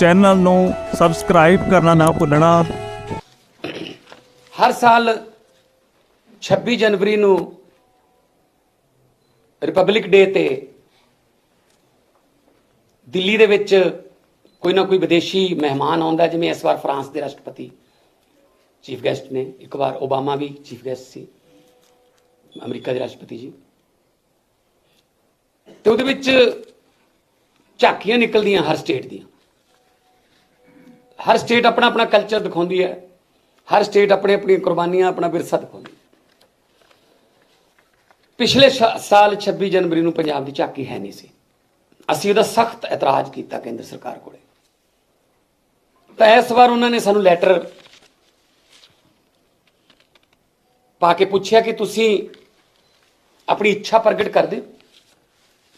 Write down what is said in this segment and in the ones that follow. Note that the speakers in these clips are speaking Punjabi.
ਚੈਨਲ ਨੂੰ ਸਬਸਕ੍ਰਾਈਬ ਕਰਨਾ ਨਾ ਭੁੱਲਣਾ। ਹਰ ਸਾਲ 26 ਜਨਵਰੀ ਨੂੰ ਰਿਪਬਲਿਕ ਡੇ ਤੇ ਦਿੱਲੀ ਦੇ ਵਿੱਚ ਕੋਈ ਨਾ ਕੋਈ ਵਿਦੇਸ਼ੀ ਮਹਿਮਾਨ ਆਉਂਦਾ ਜਿਵੇਂ ਇਸ ਵਾਰ ਫਰਾਂਸ ਦੇ ਰਾਸ਼ਟਰਪਤੀ ਚੀਫ ਗੈਸਟ ਨੇ, ਇੱਕ ਵਾਰ ਓਬਾਮਾ ਵੀ ਚੀਫ ਗੈਸਟ ਸੀ, ਅਮਰੀਕਾ ਦੇ ਰਾਸ਼ਟਰਪਤੀ ਜੀ। ਤੇ ਉਹਦੇ ਵਿੱਚ ਝਾਕੀਆਂ ਨਿਕਲਦੀਆਂ ਹਰ ਸਟੇਟ ਦੀਆਂ। ਹਰ ਸਟੇਟ ਆਪਣਾ ਆਪਣਾ ਕਲਚਰ ਦਿਖਾਉਂਦੀ ਹੈ। ਹਰ ਸਟੇਟ ਆਪਣੇ ਆਪਣੀਆਂ ਕੁਰਬਾਨੀਆਂ, ਆਪਣਾ ਵਿਰਸਾ ਦਿਖਾਉਂਦੀ ਹੈ। ਪਿਛਲੇ ਸ਼ਾ- ਸਾਲ 26 ਜਨਵਰੀ ਨੂੰ ਪੰਜਾਬ ਦੀ ਝਾਕੀ ਹੈ ਨਹੀਂ ਸੀ। ਅਸੀਂ ਉਹਦਾ ਸਖਤ ਇਤਰਾਜ਼ ਕੀਤਾ ਕੇਂਦਰ ਸਰਕਾਰ ਕੋਲੇ। ਤਾਂ ਇਸ ਵਾਰ ਉਹਨਾਂ ਨੇ ਸਾਨੂੰ ਲੈਟਰ ਪਾ ਕੇ ਪੁੱਛਿਆ ਕਿ ਤੁਸੀਂ ਆਪਣੀ ਇੱਛਾ ਪ੍ਰਗਟ ਕਰਦੇ ਦਿਓ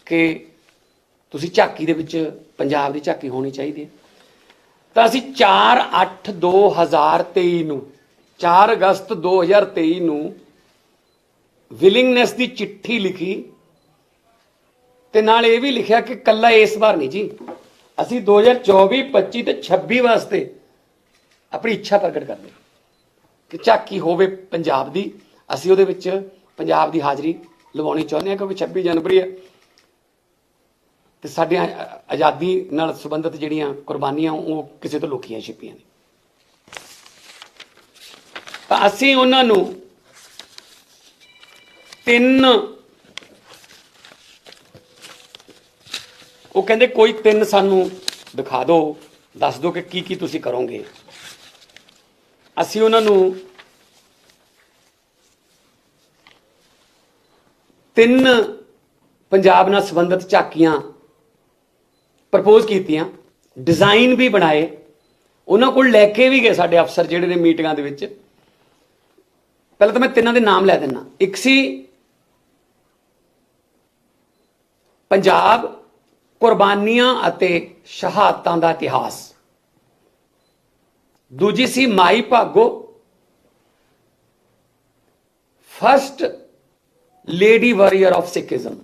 ਕਿ ਤੁਸੀਂ ਝਾਕੀ ਦੇ ਵਿੱਚ ਪੰਜਾਬ ਦੀ ਝਾਕੀ ਹੋਣੀ ਚਾਹੀਦੀ ਹੈ। ਤਾਂ ਅਸੀਂ 4 8 2023 ਨੂੰ 4 ਅਗਸਤ 2023 ਨੂੰ ਵਿਲਿੰਗਨੈਸ ਦੀ ਚਿੱਠੀ ਲਿਖੀ ਤੇ ਨਾਲ ਇਹ ਵੀ ਲਿਖਿਆ ਕਿ ਕੱਲਾ ਇਸ ਵਾਰ ਨਹੀਂ ਜੀ। ਅਸੀਂ 2024 25 ਤੇ 26 ਵਾਸਤੇ ਆਪਣੀ ਇੱਛਾ ਪ੍ਰਗਟ ਕਰਦੇ ਕਿ ਝਾਕੀ ਹੋਵੇ ਪੰਜਾਬ ਦੀ। ਅਸੀਂ ਉਹਦੇ ਵਿੱਚ ਪੰਜਾਬ ਦੀ ਹਾਜ਼ਰੀ ਲਵਾਉਣੀ ਚਾਹੁੰਦੇ ਹਾਂ ਕਿਉਂਕਿ 26 ਜਨਵਰੀ ਹੈ। ਤੇ ਸਾਡੀਆਂ ਆਜ਼ਾਦੀ ਨਾਲ ਸੰਬੰਧਿਤ ਜਿਹੜੀਆਂ ਕੁਰਬਾਨੀਆਂ, ਉਹ ਕਿਸੇ ਤੋਂ ਲੁਕੀਆਂ ਛਿਪੀਆਂ ਨੇ ਤਾਂ ਅਸੀਂ ਉਹਨਾਂ ਨੂੰ ਤਿੰਨ, ਉਹ ਕਹਿੰਦੇ ਕੋਈ ਤਿੰਨ ਸਾਨੂੰ ਦਿਖਾ ਦਿਓ ਦੱਸ ਦਿਓ ਕਿ ਕੀ ਕੀ ਤੁਸੀਂ ਕਰੋਗੇ। ਅਸੀਂ ਉਹਨਾਂ ਨੂੰ ਤਿੰਨ ਪੰਜਾਬ ਨਾਲ ਸੰਬੰਧਿਤ ਝਾਕੀਆਂ ਪ੍ਰਪੋਜ਼ ਕੀਤੀਆਂ ਡਿਜ਼ਾਈਨ ਵੀ ਬਣਾਏ, ਉਹਨਾਂ ਕੋਲ ਲੈ ਕੇ ਵੀ ਗਏ ਸਾਡੇ ਅਫਸਰ ਜਿਹੜੇ ਨੇ ਮੀਟਿੰਗਾਂ ਦੇ ਵਿੱਚ। ਪਹਿਲਾਂ ਤਾਂ ਮੈਂ ਤਿੰਨਾਂ ਦੇ ਨਾਮ ਲੈ ਦਿੰਨਾ ਇੱਕ ਸੀ ਪੰਜਾਬ ਕੁਰਬਾਨੀਆਂ ਅਤੇ ਸ਼ਹਾਦਤਾਂ ਦਾ ਇਤਿਹਾਸ। ਦੂਜੀ ਸੀ Mai Bhago. First lady warrior of Sikhism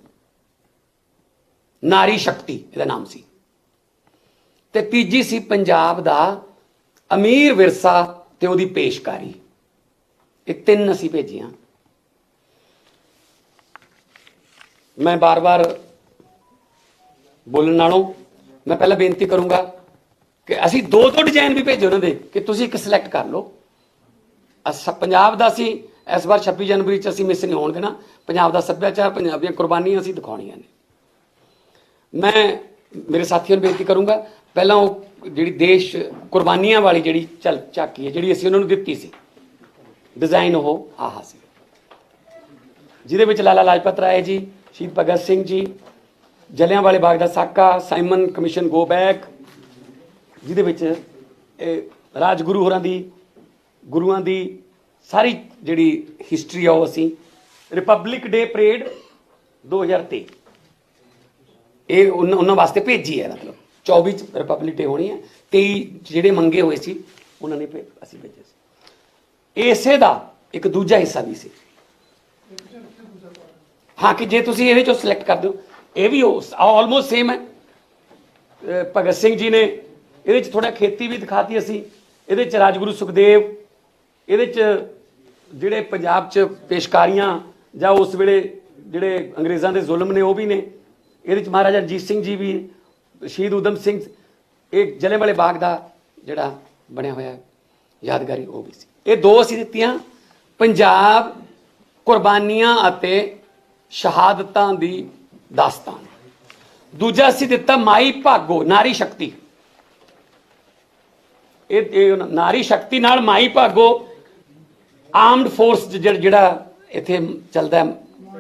ਨਾਰੀ ਸ਼ਕਤੀ, ਇਹਦਾ ਨਾਮ ਸੀ। ਤੇ ਤੀਜੀ ਸੀ ਪੰਜਾਬ ਦਾ ਅਮੀਰ ਵਿਰਸਾ ਤੇ ਉਹਦੀ ਪੇਸ਼ਕਾਰੀ। ਇਹ ਤਿੰਨ ਅਸੀਂ ਭੇਜੀਆਂ। ਮੈਂ ਬਾਰ-ਬਾਰ ਬੋਲਣ ਨਾਲੋਂ ਮੈਂ ਪਹਿਲਾਂ ਬੇਨਤੀ ਕਰੂੰਗਾ ਕਿ ਅਸੀਂ ਦੋ ਦੋ ਡਿਜ਼ਾਈਨ ਵੀ ਭੇਜੋ ਉਹਨਾਂ ਦੇ ਕਿ ਤੁਸੀਂ ਇੱਕ ਸਿਲੈਕਟ ਕਰ ਲਓ। ਅਸ ਪੰਜਾਬ ਦਾ ਅਸੀਂ ਇਸ ਵਾਰ 26 ਜਨਵਰੀ ਚ ਅਸੀਂ ਮਿਸ ਨਹੀਂ ਹੋਣ ਦੇਣਾ ਪੰਜਾਬ ਦਾ ਸੱਭਿਆਚਾਰ, ਪੰਜਾਬ ਦੀਆਂ ਕੁਰਬਾਨੀਆਂ ਅਸੀਂ ਦਿਖਾਉਣੀਆਂ ਨੇ। ਮੈਂ ਮੇਰੇ ਸਾਥੀਆਂ ਨੂੰ ਬੇਨਤੀ ਕਰੂੰਗਾ ਪਹਿਲਾਂ ਉਹ ਜਿਹੜੀ ਦੇਸ਼ ਕੁਰਬਾਨੀਆਂ ਵਾਲੀ ਜਿਹੜੀ ਚੱਲ ਝਾਕੀ ਹੈ, ਜਿਹੜੀ ਅਸੀਂ ਉਹਨਾਂ ਨੂੰ ਦਿੱਤੀ ਸੀ। ਡਿਜ਼ਾਈਨ ਉਹ ਆਹਾ ਸੀ। ਜਿਹਦੇ ਵਿੱਚ ਲਾਲਾ ਲਾਜਪਤ ਰਾਏ ਜੀ, ਸ਼ਹੀਦ ਭਗਤ ਸਿੰਘ ਜੀ, ਜਲਿਆਂਵਾਲੇ ਬਾਗ ਦਾ ਸਾਕਾ, ਸਾਈਮਨ ਕਮਿਸ਼ਨ ਗੋ ਬੈਕ ਜਿਹਦੇ ਵਿੱਚ ਇਹ ਰਾਜਗੁਰੂ ਹੋਰਾਂ ਦੀ, ਗੁਰੂਆਂ ਦੀ ਸਾਰੀ ਜਿਹੜੀ ਹਿਸਟਰੀ ਆ ਉਹ ਅਸੀਂ ਰਿਪਬਲਿਕ ਡੇ ਪਰੇਡ 2023 ਇਹ ਉਹਨਾਂ ਉਹਨਾਂ ਵਾਸਤੇ ਭੇਜੀ ਹੈ, ਮਤਲਬ। 24 ਚ ਰਿਪਬਲਿਕ ਡੇ ਹੋਣੀ ਹੈ 23 ਜਿਹੜੇ ਮੰਗੇ ਹੋਏ ਸੀ, ਉਹਨਾਂ ਨੇ ਭੇ- ਅਸੀਂ ਭੇਜੇ ਸੀ। ਇਸੇ ਦਾ ਇੱਕ ਦੂਜਾ ਹਿੱਸਾ ਵੀ ਸੀ। ਹਾਂ, ਕਿ ਜੇ ਤੁਸੀਂ ਇਹਦੇ ਚੋਂ ਸਿਲੈਕਟ ਕਰ ਦਿਓ, ਇਹ ਵੀ ਆਲਮੋਸਟ ਸੇਮ ਹੈ। ਭਗਤ ਸਿੰਘ ਜੀ ਨੇ ਇਹਦੇ ਚ ਥੋੜਾ ਖੇਤੀ ਵੀ ਦਿਖਾਤੀ ਅਸੀਂ, ਇਹਦੇ ਚ ਰਾਜਗੁਰੂ ਸੁਖਦੇਵ, ਇਹਦੇ ਚ ਜਿਹੜੇ ਪੰਜਾਬ ਚ ਪੇਸ਼ਕਾਰੀਆਂ ਜਾਂ ਉਸ ਵੇਲੇ ਜਿਹੜੇ ਅੰਗਰੇਜ਼ਾਂ ਦੇ ਜ਼ੁਲਮ ਨੇ, ਉਹ ਵੀ ਨੇ। ਇਹਦੇ ਚ ਮਹਾਰਾਜਾ ਰਣਜੀਤ ਸਿੰਘ ਜੀ ਵੀ ਸ਼ਹੀਦ ਊਧਮ ਸਿੰਘ ਇਹ ਜਲਿਆਂਵਾਲੇ ਬਾਗ ਦਾ ਜਿਹੜਾ ਬਣਿਆ ਹੋਇਆ ਯਾਦਗਾਰੀ ਉਹ ਵੀ ਸੀ। ਇਹ ਦੋ ਅਸੀਂ ਦਿੱਤੀਆਂ, ਪੰਜਾਬ ਕੁਰਬਾਨੀਆਂ ਅਤੇ ਸ਼ਹਾਦਤਾਂ ਦੀ ਦਾਸਤਾਨ। ਦੂਜਾ ਅਸੀਂ ਦਿੱਤਾ ਮਾਈ ਭਾਗੋ, ਨਾਰੀ ਸ਼ਕਤੀ। ਇਹ ਨਾਰੀ ਸ਼ਕਤੀ ਨਾਲ ਮਾਈ ਭਾਗੋ ਆਰਮਡ ਫੋਰਸ ਜਿਹੜਾ ਇੱਥੇ ਚੱਲਦਾ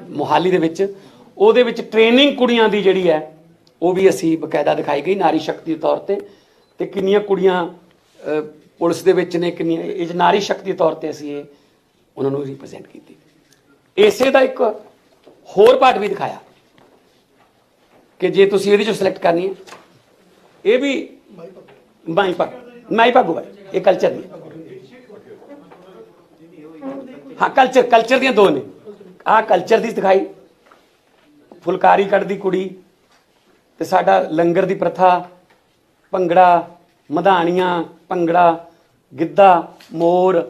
ਮੋਹਾਲੀ ਦੇ ਵਿੱਚ, ਉਹਦੇ ਵਿੱਚ ਟ੍ਰੇਨਿੰਗ ਕੁੜੀਆਂ ਦੀ ਜਿਹੜੀ ਹੈ ਉਹ ਵੀ ਅਸੀਂ ਬਕਾਇਦਾ ਦਿਖਾਈ ਗਈ ਨਾਰੀ ਸ਼ਕਤੀ ਦੇ ਤੌਰ ਤੇ ਤੇ ਕਿੰਨੀਆਂ ਕੁੜੀਆਂ ਪੁਲਿਸ ਦੇ ਵਿੱਚ ਨੇ, ਕਿੰਨੀਆਂ, ਇਹ 'ਚ ਨਾਰੀ ਸ਼ਕਤੀ ਦੇ ਤੌਰ ਤੇ ਅਸੀਂ ਇਹ ਉਹਨਾਂ ਨੂੰ ਰਿਪਰੈਜ਼ੈਂਟ ਕੀਤੀ। ਇਸੇ ਦਾ ਇੱਕ ਹੋਰ ਪਾਰਟ ਵੀ ਦਿਖਾਇਆ ਕਿ ਜੇ ਤੁਸੀਂ ਇਹਦੇ ਚੋਂ ਸਿਲੈਕਟ ਕਰਨੀ ਹੈ, ਇਹ ਵੀ ਮਾਈ ਪੱਗ ਮਾਈ ਪੱਗ ਹੋਵੇ ਇਹ ਕਲਚਰ ਦੀ ਹਾਂ। ਕਲਚਰ ਕਲਚਰ ਦੀਆਂ ਦੋ ਨੇ। ਆਹ ਕਲਚਰ ਦੀ ਦਿਖਾਈ, ਫੁਲਕਾਰੀ ਕੱਢਦੀ ਕੁੜੀ ਤੇ ਸਾਡਾ ਲੰਗਰ ਦੀ ਪ੍ਰਥਾ, ਭੰਗੜਾ, ਮਧਾਣੀਆਂ, ਭੰਗੜਾ, ਗਿੱਧਾ, ਮੋਰ,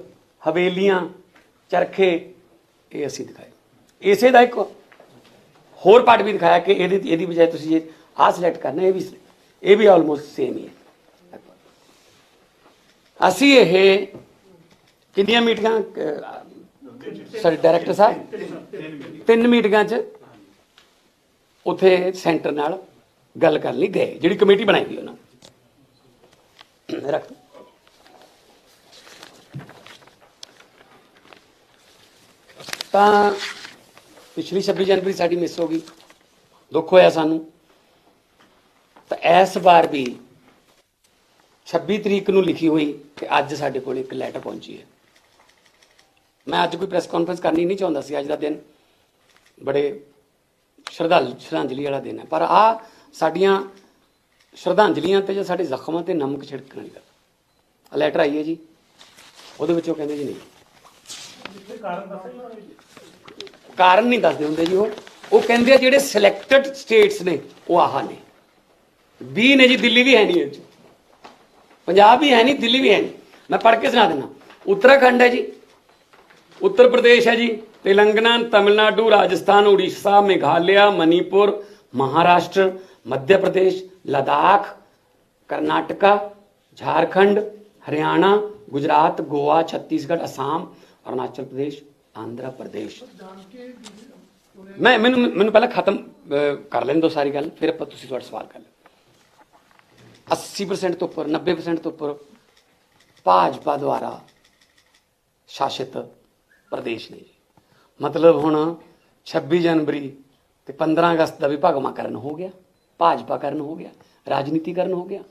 ਹਵੇਲੀਆਂ, ਚਰਖੇ, ਇਹ ਅਸੀਂ ਦਿਖਾਏ। ਇਸੇ ਦਾ ਇੱਕ ਹੋਰ ਪਾਰਟ ਵੀ ਦਿਖਾਇਆ ਕਿ ਇਹਦੀ ਇਹਦੀ ਬਜਾਏ ਤੁਸੀਂ ਜੇ ਆਹ ਸਿਲੈਕਟ ਕਰਨਾ, ਇਹ ਵੀ ਇਹ ਵੀ ਆਲਮੋਸਟ ਸੇਮ ਹੀ ਹੈ। ਅਸੀਂ ਇਹ ਕਿੰਨੀਆਂ ਮੀਟਿੰਗਾਂ ਸਰ ਡਾਇਰੈਕਟਰ ਸਾਹਿਬ? ਤਿੰਨ ਮੀਟਿੰਗਾਂ 'ਚ ਉਥੇ ਸੈਂਟਰ ਨਾਲ ਗੱਲ ਕਰਨ ਲਈ, ਗਏ। ਜਿਹੜੀ ਕਮੇਟੀ ਬਣਾਈ ਗਈ ਉਹਨਾਂ ਰੱਖ। ਤਾਂ ਪਿਛਲੀ 26 ਜਨਵਰੀ ਸਾਡੀ ਮਿਸ ਹੋ ਗਈ। ਦੁੱਖ ਹੋਇਆ ਸਾਨੂੰ। ਤਾਂ ਇਸ ਵਾਰ ਵੀ 26 ਤਰੀਕ ਨੂੰ ਲਿਖੀ ਹੋਈ ਤੇ ਅੱਜ ਸਾਡੇ ਕੋਲ ਇੱਕ ਲੈਟਰ ਪਹੁੰਚੀ ਹੈ। ਮੈਂ ਅੱਜ ਕੋਈ ਪ੍ਰੈਸ ਕਾਨਫਰੰਸ ਕਰਨੀ ਨਹੀਂ ਚਾਹੁੰਦਾ ਸੀ, ਅੱਜ ਦਾ ਦਿਨ। ਬੜੇ ਸ਼ਰਧਾਲ ਸ਼ਰਧਾਂਜਲੀ ਵਾਲਾ ਦਿਨ ਹੈ। ਪਰ ਆ ਸਾਡੀਆਂ ਸ਼ਰਧਾਂਜਲੀਆਂ ਤੇ ਜਾਂ ਸਾਡੇ ਜ਼ਖਮਾਂ ਤੇ ਨਮਕ ਛਿੜਕਣ ਵਾਲੀ ਗੱਲ ਆ ਲੈਟਰ ਆਈ ਹੈ ਜੀ। ਉਹਦੇ ਵਿੱਚ ਉਹ ਕਹਿੰਦੇ ਜੀ ਨਹੀਂ। ਕਾਰਨ ਨਹੀਂ ਦੱਸਦੇ ਹੁੰਦੇ ਜੀ ਉਹ। ਉਹ ਕਹਿੰਦੇ ਆ ਜਿਹੜੇ ਸਿਲੈਕਟਡ ਸਟੇਟਸ ਨੇ, ਉਹ ਆਹ ਨੇ। 20 ਨੇ ਜੀ, ਦਿੱਲੀ ਵੀ ਹੈ ਨਹੀਂ ਇਹ 'ਚ। ਪੰਜਾਬ ਵੀ ਹੈ ਨਹੀਂ, ਦਿੱਲੀ ਵੀ ਹੈ ਨਹੀਂ। ਮੈਂ ਪੜ੍ਹ ਕੇ ਸੁਣਾ ਦਿੰਦਾ ਉੱਤਰਾਖੰਡ ਹੈ ਜੀ। ਉੱਤਰ ਪ੍ਰਦੇਸ਼ ਹੈ ਜੀ। ਤੇਲੰਗਾਨਾ, ਤਮਿਲਨਾਡੂ, ਰਾਜਸਥਾਨ, ਉੜੀਸਾ, ਮੇਘਾਲਿਆ, ਮਨੀਪੁਰ, ਮਹਾਰਾਸ਼ਟਰ ਮੱਧ ਪ੍ਰਦੇਸ਼ ਲਦਾਖ ਕਰਨਾਟਕਾ झारखंड हरियाणा गुजरात गोवा छत्तीसगढ़ असम अरुणाचल प्रदेश आंध्र प्रदेश ਮੈਂ ਮੈਨੂੰ ਮੈਨੂੰ ਪਹਿਲਾਂ ਖਤਮ ਅਹ, ਕਰ ਲੈਣ ਦਿਓ ਸਾਰੀ ਗੱਲ ਫਿਰ ਆਪਾਂ ਤੁਸੀਂ ਤੁਹਾਡਾ ਸਵਾਲ ਕਰ ਲਓ 80% ਤੋਂ ਉੱਪਰ 90% ਤੋਂ ਉੱਪਰ ਭਾਜਪਾ ਦੁਆਰਾ ਸ਼ਾਸਿਤ ਪ੍ਰਦੇਸ਼ ਨੇ ਜੀ ਮਤਲਬ ਹੁਣ 26 ਜਨਵਰੀ ਤੇ 15 ਅਗਸਤ ਦਾ ਵੀ ਭਗਵਾਕਰਨ ਹੋ ਗਿਆ ਭਾਜਪਾਕਰਨ ਹੋ ਗਿਆ, ਰਾਜਨੀਤੀਕਰਨ ਹੋ ਗਿਆ।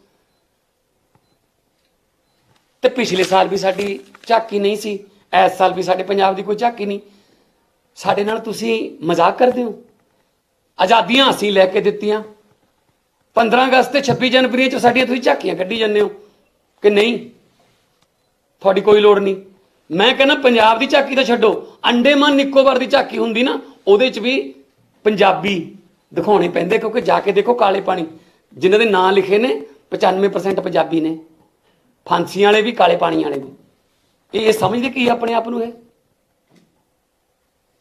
ਤੇ ਪਿਛਲੇ ਸਾਲ ਵੀ ਸਾਡੀ ਝਾਕੀ ਨਹੀਂ ਸੀ ਇਸ ਸਾਲ ਵੀ ਸਾਡੇ ਪੰਜਾਬ ਦੀ ਕੋਈ ਝਾਕੀ ਨਹੀਂ। ਸਾਡੇ ਨਾਲ ਤੁਸੀਂ ਮਜ਼ਾਕ ਕਰਦੇ ਹੋ। ਆਜ਼ਾਦੀਆਂ ਅਸੀਂ ਲੈ ਕੇ ਦਿੱਤੀਆਂ। 15 ਅਗਸਤ ਤੇ 26 ਜਨਵਰੀ ਚ ਸਾਡੀਆਂ ਤੁਸੀਂ ਝਾਕੀਆਂ ਕੱਢੀ ਜਾਂਦੇ ਹੋ ਕਿ ਨਹੀਂ? ਤੁਹਾਡੀ ਕੋਈ ਲੋੜ ਨਹੀਂ। ਮੈਂ ਕਹਿੰਦਾ ਪੰਜਾਬ ਦੀ ਝਾਕੀ ਤਾਂ ਛੱਡੋ। ਅੰਡੇਮਾਨ ਨਿਕੋਬਾਰ ਦੀ ਝਾਕੀ ਹੁੰਦੀ ਨਾ, ਉਹਦੇ ਚ ਵੀ ਪੰਜਾਬੀ ਦਿਖਾਉਣੇ ਪੈਂਦੇ ਕਿਉਂਕਿ ਜਾ ਕੇ ਦੇਖੋ ਕਾਲੇ ਪਾਣੀ। ਜਿਨ੍ਹਾਂ ਦੇ ਨਾਂ ਲਿਖੇ ਨੇ 95% ਪੰਜਾਬੀ ਨੇ। ਫਾਂਸੀਆਂ ਵਾਲੇ ਵੀ, ਕਾਲੇ ਪਾਣੀ ਵਾਲੇ ਵੀ। ਇਹ ਸਮਝਦੇ ਕੀ ਆਪਣੇ ਆਪ ਨੂੰ ਇਹ?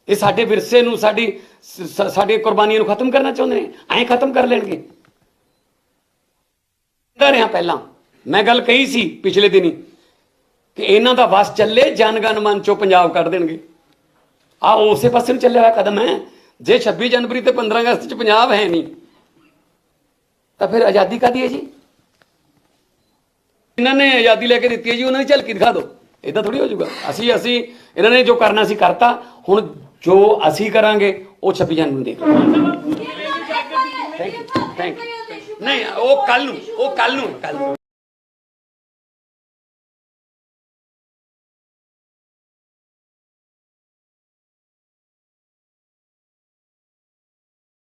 ਇਹ ਸਾਡੇ ਵਿਰਸੇ ਨੂੰ, ਸਾਡੀ ਸ- ਕੁਰਬਾਨੀਆਂ ਨੂੰ ਖਤਮ ਕਰਨਾ ਚਾਹੁੰਦੇ ਨੇ। ਐਂ ਖਤਮ ਕਰ ਲੈਣਗੇ। ਕਹਿੰਦਾ ਰਿਹਾ ਪਹਿਲਾਂ। ਮੈਂ ਗੱਲ ਕਹੀ ਸੀ ਪਿਛਲੇ ਦਿਨੀ ਕਿ ਇਹਨਾਂ ਦਾ ਵਸ ਚੱਲੇ, ਜਨਗਨ ਮਨ ਚੋਂ ਪੰਜਾਬ ਕੱਢ ਦੇਣਗੇ। ਆ ਉਸੇ ਪਾਸੇ ਨੂੰ ਚੱਲਿਆ ਹੋਇਆ ਕਦਮ ਹੈ। ਜੇ 26 ਜਨਵਰੀ ਤੇ 15 ਅਗਸਤ ਚ ਪੰਜਾਬ ਹੈ ਨਹੀਂ ਤਾਂ ਫਿਰ ਆਜ਼ਾਦੀ ਕਾਦੀ ਹੈ ਜੀ? ਇਹਨਾਂ ਨੇ ਆਜ਼ਾਦੀ ਲੈ ਕੇ ਦਿੱਤੀ ਹੈ ਜੀ ਉਹਨਾਂ ਦੀ ਝਲਕੀ ਦਿਖਾ ਦਿਓ। ਇਦਾਂ ਥੋੜੀ ਹੋ ਜਾਊਗਾ। ਅਸੀਂ ਅਸੀਂ ਇਹਨਾਂ ਨੇ ਜੋ ਕਰਨਾ ਸੀ ਕਰਤਾ। ਹੁਣ ਜੋ ਅਸੀਂ ਕਰਾਂਗੇ ਉਹ 26 ਜਨਵਰੀ ਨੂੰ ਦੇਖ ਥੈਂਕ ਯੂ ਥੈਂਕ ਯੂ ਨਹੀਂ ਉਹ ਕੱਲ ਨੂੰ ਉਹ ਕੱਲ ਨੂੰ ਕੱਲ ਨੂੰ।